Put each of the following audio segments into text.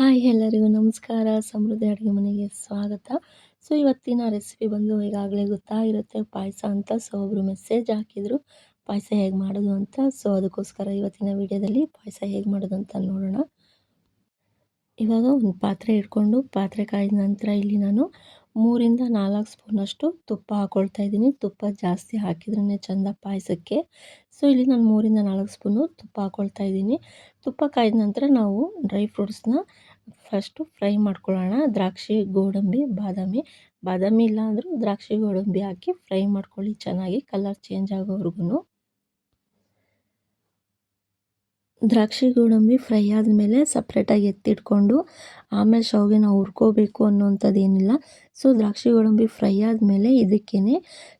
Hi ಎಲ್ಲರಿಗೂ ನಮಸ್ಕಾರ. ಸಮೃದ್ಧಿ ಅಡುಗೆ ಮನೆಗೆ ಸ್ವಾಗತ. ಸೊ ಇವತ್ತಿನ ರೆಸಿಪಿ ಬಂದು ಈಗಾಗಲೇ ಗೊತ್ತಾಗಿರುತ್ತೆ. ಪಾಯಸ ಅಂತ ಸೊ ಒಬ್ಬರು ಮೆಸೇಜ್ ಹಾಕಿದರು. ಪಾಯಸ ಹೇಗೆ ಮಾಡೋದು ಅಂತ. ಸೊ ಅದಕ್ಕೋಸ್ಕರ ಇವತ್ತಿನ ವಿಡಿಯೋದಲ್ಲಿ ಪಾಯಸ ಹೇಗೆ ಮಾಡೋದು ಅಂತ ನೋಡೋಣ. ಇವಾಗ ಒಂದು ಪಾತ್ರೆ ಇಟ್ಕೊಂಡು ಪಾತ್ರೆ ಕಾಯ್ದ ನಂತರ ಇಲ್ಲಿ ನಾನು ಮೂರಿಂದ ನಾಲ್ಕು ಸ್ಪೂನಷ್ಟು ತುಪ್ಪ ಹಾಕ್ಕೊಳ್ತಾ ಇದ್ದೀನಿ. ತುಪ್ಪ ಜಾಸ್ತಿ ಹಾಕಿದ್ರೇ ಚೆಂದ ಪಾಯಸಕ್ಕೆ. ಸೊ ಇಲ್ಲಿ ನಾನು ಮೂರಿಂದ ನಾಲ್ಕು ಸ್ಪೂನು ತುಪ್ಪ ಹಾಕ್ಕೊಳ್ತಾ ಇದ್ದೀನಿ. ತುಪ್ಪ ಕಾಯ್ದ ನಂತರ ನಾವು ಡ್ರೈ ಫ್ರೂಟ್ಸ್ನ ಫಸ್ಟು ಫ್ರೈ ಮಾಡ್ಕೊಳ್ಳೋಣ. ದ್ರಾಕ್ಷಿ, ಗೋಡಂಬಿ, ಬಾದಾಮಿ. ಬಾದಾಮಿ ಇಲ್ಲ ಅಂದರೂ ದ್ರಾಕ್ಷಿ, ಗೋಡಂಬಿ ಹಾಕಿ ಫ್ರೈ ಮಾಡ್ಕೊಳ್ಳಿ ಚೆನ್ನಾಗಿ. ಕಲರ್ ಚೇಂಜ್ ಆಗೋವರೆಗೂ ದ್ರಾಕ್ಷಿ ಗೋಡಂಬಿ ಫ್ರೈ ಆದಮೇಲೆ ಸಪ್ರೇಟಾಗಿ ಎತ್ತಿಟ್ಕೊಂಡು ಆಮೇಲೆ ಶಾವಿಗೆನ ಹುರ್ಕೋಬೇಕು ಅನ್ನೋವಂಥದ್ದು ಏನಿಲ್ಲ ಸೊ ದ್ರಾಕ್ಷಿ ಗೋಡಂಬಿ ಫ್ರೈ ಆದಮೇಲೆ ಇದಕ್ಕೇ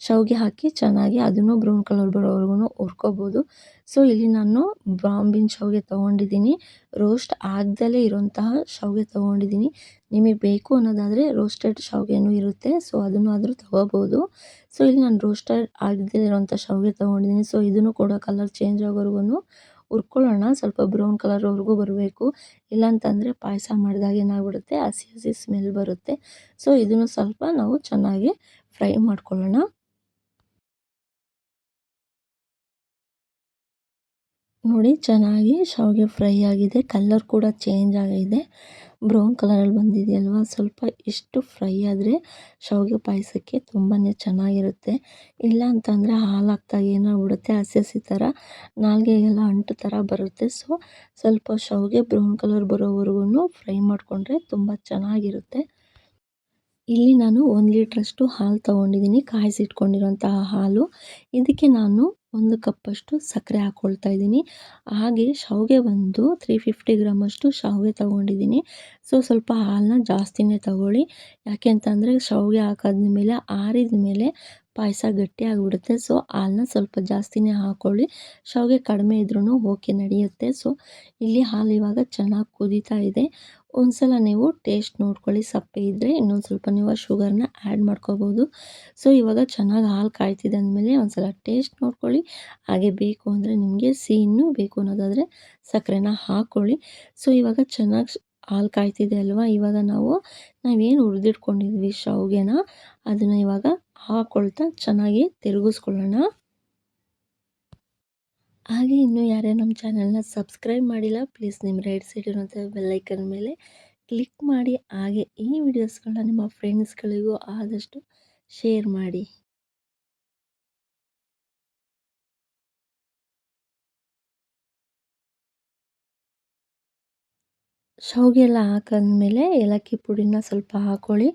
ಶಾವಿಗೆ ಹಾಕಿ ಚೆನ್ನಾಗಿ ಅದನ್ನು ಬ್ರೌನ್ ಕಲರ್ ಬರೋವರೆಗೂ ಹುರ್ಕೋಬೋದು. ಸೊ ಇಲ್ಲಿ ನಾನು ಬಾಂಬಿನ ಶಾವಿಗೆ ತೊಗೊಂಡಿದ್ದೀನಿ. ರೋಸ್ಟ್ ಆಗದಲ್ಲೇ ಇರೋಂತಹ ಶಾವಿಗೆ ತೊಗೊಂಡಿದ್ದೀನಿ. ನಿಮಗೆ ಬೇಕು ಅನ್ನೋದಾದರೆ ರೋಸ್ಟೆಡ್ ಶಾವಿಗೆನೂ ಇರುತ್ತೆ. ಸೊ ಅದನ್ನು ಆದರೂ ತೊಗೋಬೋದು. ಸೊ ಇಲ್ಲಿ ನಾನು ರೋಸ್ಟೆಡ್ ಆಗದೇ ಇರೋಂಥ ಶಾವಿಗೆ ತೊಗೊಂಡಿದ್ದೀನಿ. ಸೊ ಇದನ್ನು ಕೂಡ ಕಲರ್ ಚೇಂಜ್ ಆಗೋವರೆಗೂ ಹುರ್ಕೊಳ್ಳೋಣ. ಸ್ವಲ್ಪ ಬ್ರೌನ್ ಕಲರ್ವರೆಗೂ ಬರಬೇಕು. ಇಲ್ಲಾಂತಂದರೆ ಪಾಯಸ ಮಾಡಿದಾಗ ಏನಾಗ್ಬಿಡುತ್ತೆ ಹಸಿ ಹಸಿ ಸ್ಮೆಲ್ ಬರುತ್ತೆ. ಸೊ ಇದನ್ನು ಸ್ವಲ್ಪ ನಾವು ಚೆನ್ನಾಗಿ ಫ್ರೈ ಮಾಡ್ಕೊಳ್ಳೋಣ. ನೋಡಿ, ಚೆನ್ನಾಗಿ ಶಾವಿಗೆ ಫ್ರೈ ಆಗಿದೆ. ಕಲ್ಲರ್ ಕೂಡ ಚೇಂಜ್ ಆಗಿದೆ. ಬ್ರೌನ್ ಕಲರಲ್ಲಿ ಬಂದಿದೆಯಲ್ವ? ಸ್ವಲ್ಪ ಇಷ್ಟು ಫ್ರೈ ಆದರೆ ಶಾವಿಗೆ ಪಾಯಸಕ್ಕೆ ತುಂಬಾ ಚೆನ್ನಾಗಿರುತ್ತೆ. ಇಲ್ಲ ಅಂತಂದರೆ ಹಾಲು ಹಾಕ್ದಾಗ ಏನಾಗ್ಬಿಡುತ್ತೆ ಹಸಿ ಹಸಿ ಥರ ನಾಲ್ಗೆಗೆಲ್ಲ ಅಂಟು ಥರ ಬರುತ್ತೆ. ಸೊ ಸ್ವಲ್ಪ ಶಾವಿಗೆ ಬ್ರೌನ್ ಕಲರ್ ಬರೋವರೆಗೂ ಫ್ರೈ ಮಾಡಿಕೊಂಡ್ರೆ ತುಂಬ ಚೆನ್ನಾಗಿರುತ್ತೆ. ಇಲ್ಲಿ ನಾನು ಒಂದು ಲೀಟ್ರಷ್ಟು ಹಾಲು ತೊಗೊಂಡಿದ್ದೀನಿ. ಕಾಯಿಸಿಟ್ಕೊಂಡಿರೋಂತಹ ಹಾಲು. ಇದಕ್ಕೆ ನಾನು ಒಂದು ಕಪ್ಪಷ್ಟು ಸಕ್ಕರೆ ಹಾಕ್ಕೊಳ್ತಾ ಇದ್ದೀನಿ. ಹಾಗೆ ಶಾವಿಗೆ ಬಂದು ತ್ರೀ ಫಿಫ್ಟಿ ಗ್ರಾಮಷ್ಟು ಶಾವಿಗೆ ತೊಗೊಂಡಿದ್ದೀನಿ. ಸೊ ಸ್ವಲ್ಪ ಹಾಲನ್ನ ಜಾಸ್ತಿನೇ ತಗೊಳ್ಳಿ. ಯಾಕೆ ಅಂತಂದರೆ ಶಾವಿಗೆ ಹಾಕಾದ್ಮೇಲೆ ಆರಿದ ಮೇಲೆ ಪಾಯಸ ಗಟ್ಟಿ ಆಗಿಬಿಡುತ್ತೆ. ಸೊ ಹಾಲನ್ನ ಸ್ವಲ್ಪ ಜಾಸ್ತಿನೇ ಹಾಕ್ಕೊಳ್ಳಿ ಶಾವಿಗೆ ಕಡಿಮೆ ಇದ್ರೂ ಓಕೆ ನಡೆಯುತ್ತೆ. ಸೊ ಇಲ್ಲಿ ಹಾಲು ಇವಾಗ ಚೆನ್ನಾಗಿ ಕುದೀತಾ ಇದೆ. ಒಂದು ಸಲ ನೀವು ಟೇಸ್ಟ್ ನೋಡ್ಕೊಳ್ಳಿ. ಸಪ್ಪೆ ಇದ್ದರೆ ಇನ್ನೊಂದು ಸ್ವಲ್ಪ ನೀವು ಶುಗರ್ನ ಆ್ಯಡ್ ಮಾಡ್ಕೋಬೋದು. ಸೊ ಇವಾಗ ಚೆನ್ನಾಗಿ ಹಾಲು ಕಾಯ್ತಿದೆ ಅಂದಮೇಲೆ ಒಂದು ಸಲ ಟೇಸ್ಟ್ ನೋಡ್ಕೊಳ್ಳಿ. ಹಾಗೆ ಬೇಕು ಅಂದರೆ ನಿಮಗೆ ಸಿಹಿನೂ ಬೇಕು ಅನ್ನೋದಾದರೆ ಸಕ್ಕರೆನ ಹಾಕ್ಕೊಳ್ಳಿ ಸೊ ಇವಾಗ ಚೆನ್ನಾಗಿ ಹಾಲು ಕಾಯ್ತಿದೆ ಅಲ್ವಾ? ಇವಾಗ ನಾವು, ನಾವೇನು ಹುರಿದಿಟ್ಕೊಂಡಿದ್ವಿ ಶಾವಿಗೆನ, ಅದನ್ನು ಇವಾಗ ಹಾಕ್ಕೊಳ್ತಾ ಚೆನ್ನಾಗಿ ತಿರುಗಿಸ್ಕೊಳ್ಳೋಣ. ಹಾಗೆ ಇನ್ನೂ ಯಾರೇ ನಮ್ಮ ಚಾನಲ್ನ ಸಬ್ಸ್ಕ್ರೈಬ್ ಮಾಡಿಲ್ಲ, ಪ್ಲೀಸ್ ನಿಮ್ಮ ರೈಟ್ ಸೈಡ್ ಇರುವಂಥ ಬೆಲ್ಲೈಕನ್ ಮೇಲೆ ಕ್ಲಿಕ್ ಮಾಡಿ, ಹಾಗೆ ಈ ವಿಡಿಯೋಸ್ಗಳನ್ನ ನಿಮ್ಮ ಫ್ರೆಂಡ್ಸ್ಗಳಿಗೂ ಆದಷ್ಟು ಶೇರ್ ಮಾಡಿ. ಶಾವಿಗೆ ಎಲ್ಲ ಹಾಕಾದ್ಮೇಲೆ ಏಲಕ್ಕಿ ಪುಡಿನ ಸ್ವಲ್ಪ ಹಾಕ್ಕೊಳ್ಳಿ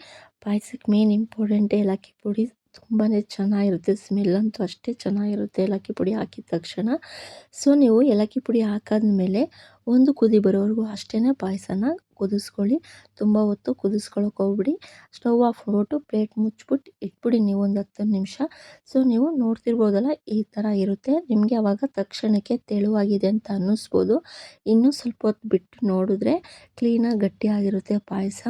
ಪಾಯಸಕ್ಕೆ ಮೇನ್ ಇಂಪಾರ್ಟೆಂಟ್ ಏಲಕ್ಕಿ ಪುಡಿ ತುಂಬಾ ಚೆನ್ನಾಗಿರುತ್ತೆ ಸ್ಮೆಲ್ಲಂತೂ ಅಷ್ಟೇ ಚೆನ್ನಾಗಿರುತ್ತೆ. ಏಲಕ್ಕಿ ಪುಡಿ ಹಾಕಿದ ತಕ್ಷಣ. ಸೊ ನೀವು ಏಲಕ್ಕಿ ಪುಡಿ ಹಾಕಾದ್ಮೇಲೆ ಒಂದು ಕುದಿ ಬರೋವರೆಗೂ ಅಷ್ಟೇ ಪಾಯಸನ ಕುದಿಸ್ಕೊಳ್ಳಿ. ತುಂಬ ಹೊತ್ತು ಕುದಿಸ್ಕೊಳಕ್ಕೆ ಹೋಗ್ಬಿಡಿ. ಸ್ಟವ್ ಆಫ್ ಮಾಡ್ಬಿಟ್ಟು ಪ್ಲೇಟ್ ಮುಚ್ಚಿಬಿಟ್ಟು ಇಟ್ಬಿಡಿ ನೀವು ಒಂದು ಹತ್ತು ನಿಮಿಷ. ಸೊ ನೀವು ನೋಡ್ತಿರ್ಬೋದಲ್ಲ ಈ ಥರ ಇರುತ್ತೆ. ನಿಮಗೆ ಆವಾಗ ತಕ್ಷಣಕ್ಕೆ ತೆಳುವಾಗಿದೆ ಅಂತ ಅನ್ನಿಸ್ಬೋದು. ಇನ್ನೂ ಸ್ವಲ್ಪ ಹೊತ್ತು ಬಿಟ್ಟು ನೋಡಿದ್ರೆ ಕ್ಲೀನಾಗಿ ಗಟ್ಟಿಯಾಗಿರುತ್ತೆ ಪಾಯಸ.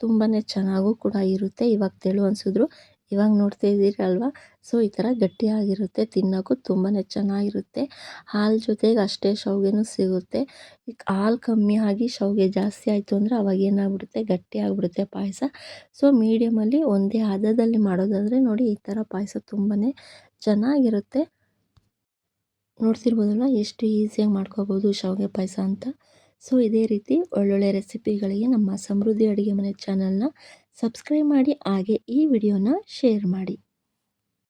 ತುಂಬಾ ಚೆನ್ನಾಗೂ ಕೂಡ ಇರುತ್ತೆ. ಇವಾಗ ತೆಳು ಅನಿಸಿದ್ರು ಇವಾಗ ನೋಡ್ತಾ ಇದ್ದೀರಿ ಅಲ್ವಾ? ಸೊ, ಈ ಥರ ಗಟ್ಟಿಯಾಗಿರುತ್ತೆ, ತಿನ್ನೋಕ್ಕೂ ತುಂಬಾ ಚೆನ್ನಾಗಿರುತ್ತೆ. ಹಾಲು ಜೊತೆಗೆ ಅಷ್ಟೇ ಶಾವಿಗೆನೂ ಸಿಗುತ್ತೆ. ಹಾಲು ಕಮ್ಮಿ ಆಗಿ ಶಾವಿಗೆ ಜಾಸ್ತಿ ಆಯಿತು ಅಂದರೆ ಅವಾಗ ಏನಾಗ್ಬಿಡುತ್ತೆ? ಗಟ್ಟಿ ಆಗಿಬಿಡುತ್ತೆ ಪಾಯಸ. ಸೊ, ಮೀಡಿಯಮಲ್ಲಿ ಒಂದೇ ಹದದಲ್ಲಿ ಮಾಡೋದಾದರೆ ನೋಡಿ ಈ ಥರ ಪಾಯಸ ತುಂಬಾ ಚೆನ್ನಾಗಿರುತ್ತೆ. ನೋಡ್ತಿರ್ಬೋದಲ್ಲ ಎಷ್ಟು ಈಸಿಯಾಗಿ ಮಾಡ್ಕೋಬೋದು ಶಾವಿಗೆ ಪಾಯಸ ಅಂತ. ಸೊ, ಇದೇ ರೀತಿ ಒಳ್ಳೊಳ್ಳೆ ರೆಸಿಪಿಗಳಿಗೆ ನಮ್ಮ ಸಮೃದ್ಧಿ ಅಡುಗೆ ಮನೆ ಚಾನಲ್ನ ಸಬ್ಸ್ಕ್ರೈಬ್ ಮಾಡಿ ಹಾಗೆ ಈ ವಿಡಿಯೋನ ಶೇರ್ ಮಾಡಿ.